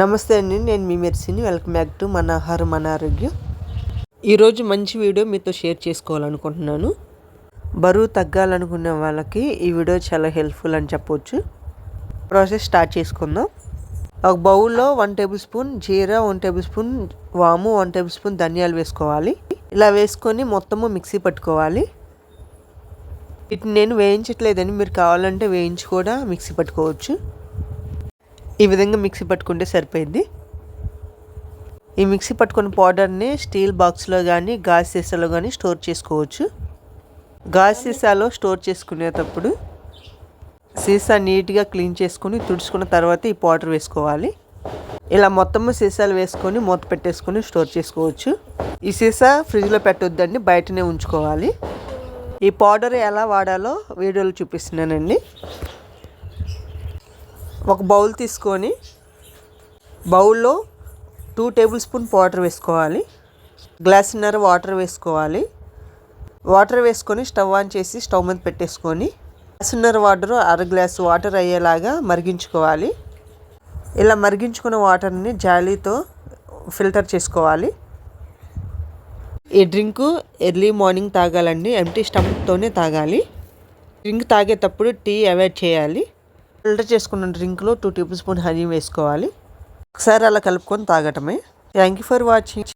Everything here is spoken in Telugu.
నమస్తే అండి నేను మీ మెర్సిని. వెల్కమ్ బ్యాక్ టు మన ఆహారం మన ఆరోగ్యం ఈరోజు మంచి వీడియో మీతో షేర్ చేసుకోవాలనుకుంటున్నాను. బరువు తగ్గాలనుకునే వాళ్ళకి ఈ వీడియో చాలా హెల్ప్ఫుల్ అని చెప్పవచ్చు ప్రాసెస్ స్టార్ట్ చేసుకుందాం. ఒక బౌల్లో వన్ టేబుల్ స్పూన్ జీరా వన్ టేబుల్ స్పూన్ వాము వన్ టేబుల్ స్పూన్ ధనియాలు వేసుకోవాలి. ఇలా వేసుకొని మొత్తము మిక్సీ పట్టుకోవాలి. వీటిని నేను వేయించట్లేదని మీరు కావాలంటే వేయించి కూడా మిక్సీ పట్టుకోవచ్చు. ఈ విధంగా మిక్సీ పట్టుకుంటే సరిపోయింది. ఈ మిక్సీ పట్టుకున్న పౌడర్ని స్టీల్ బాక్స్లో కానీ గాజు సీసాలో కానీ స్టోర్ చేసుకోవచ్చు. గాజు సీసాలో స్టోర్ చేసుకునేటప్పుడు సీసా నీట్గా క్లీన్ చేసుకుని తుడుచుకున్న తర్వాత ఈ పౌడర్ వేసుకోవాలి. ఇలా మొత్తము సీసాలు వేసుకొని మూత పెట్టేసుకొని స్టోర్ చేసుకోవచ్చు. ఈ సీసా ఫ్రిడ్జ్లో పెట్టొద్దండి బయటనే ఉంచుకోవాలి. ఈ పౌడర్ ఎలా వాడాలో వీడియోలో చూపిస్తున్నానండి. ఒక బౌల్ తీసుకొని బౌల్లో టూ టేబుల్ స్పూన్ వాటర్ వేసుకోవాలి. గ్లాసున్నర వాటర్ వేసుకోవాలి. వాటర్ వేసుకొని స్టవ్ ఆన్ చేసి స్టవ్ మీద పెట్టేసుకొని గ్లాసున్నర వాటర్ అర గ్లాస్ వాటర్ అయ్యేలాగా మరిగించుకోవాలి. ఇలా మరిగించుకున్న వాటర్ని జాలీతో ఫిల్టర్ చేసుకోవాలి. ఈ డ్రింకు ఎర్లీ మార్నింగ్ తాగాలండి. ఎంటీ స్టమక్తోనే తాగాలి. డ్రింక్ తాగేటప్పుడు టీ అవాయిడ్ చేయాలి. ఫిల్టర్ చేసుకున్న డ్రింక్లో టూ టేబుల్ స్పూన్ హనీ వేసుకోవాలి. ఒకసారి అలా కలుపుకొని తాగటమే. Thank you for watching